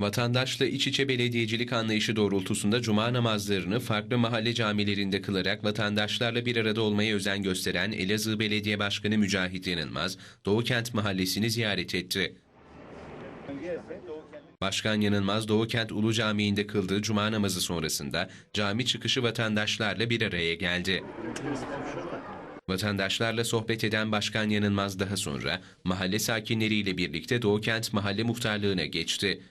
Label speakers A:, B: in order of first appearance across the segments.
A: Vatandaşla iç içe belediyecilik anlayışı doğrultusunda cuma namazlarını farklı mahalle camilerinde kılarak vatandaşlarla bir arada olmaya özen gösteren Elazığ Belediye Başkanı Mücahit Yanılmaz, Doğukent Mahallesi'ni ziyaret etti. Başkan Yanılmaz Doğukent Ulu Camii'nde kıldığı cuma namazı sonrasında cami çıkışı vatandaşlarla bir araya geldi. Vatandaşlarla sohbet eden Başkan Yanılmaz daha sonra mahalle sakinleriyle birlikte Doğukent Mahalle Muhtarlığı'na geçti.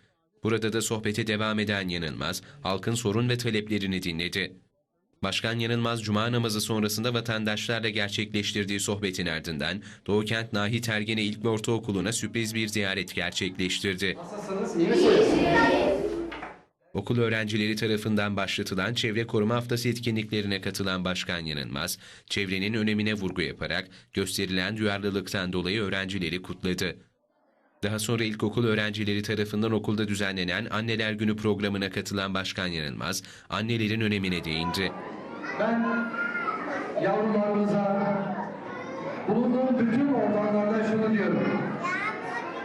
A: Burada da sohbete devam eden Yanılmaz, halkın sorun ve taleplerini dinledi. Başkan Yanılmaz Cuma namazı sonrasında vatandaşlarla gerçekleştirdiği sohbetin ardından Doğukent Nahi Tergene İlk ve Ortaokulu'na sürpriz bir ziyaret gerçekleştirdi.
B: Nasılsınız? İyi misiniz?
A: Okul öğrencileri tarafından başlatılan Çevre Koruma Haftası etkinliklerine katılan Başkan Yanılmaz, çevrenin önemine vurgu yaparak gösterilen duyarlılıktan dolayı öğrencileri kutladı. Daha sonra ilkokul öğrencileri tarafından okulda düzenlenen Anneler Günü programına katılan Başkan Yanılmaz, annelerin önemine değindi.
B: Ben yavrularımıza bulunduğum bütün ortamlarda şunu diyorum.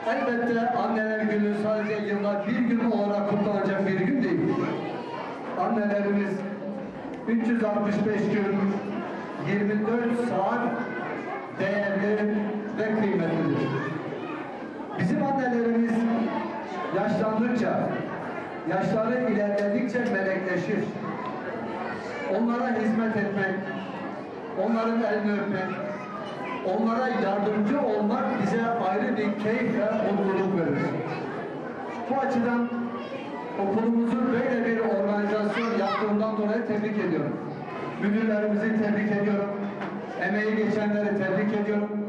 B: Elbette anneler günü sadece yılda bir gün olarak kutlanacak bir gün değil. Annelerimiz 365 gün 24 saat yaşları ilerledikçe melekleşir. Onlara hizmet etmek, onların elini öpmek, onlara yardımcı olmak bize ayrı bir keyif ve mutluluk verir. Bu açıdan okulumuzun böyle bir organizasyon yaptığından dolayı tebrik ediyorum. Müdürlerimizi tebrik ediyorum. Emeği geçenleri tebrik ediyorum.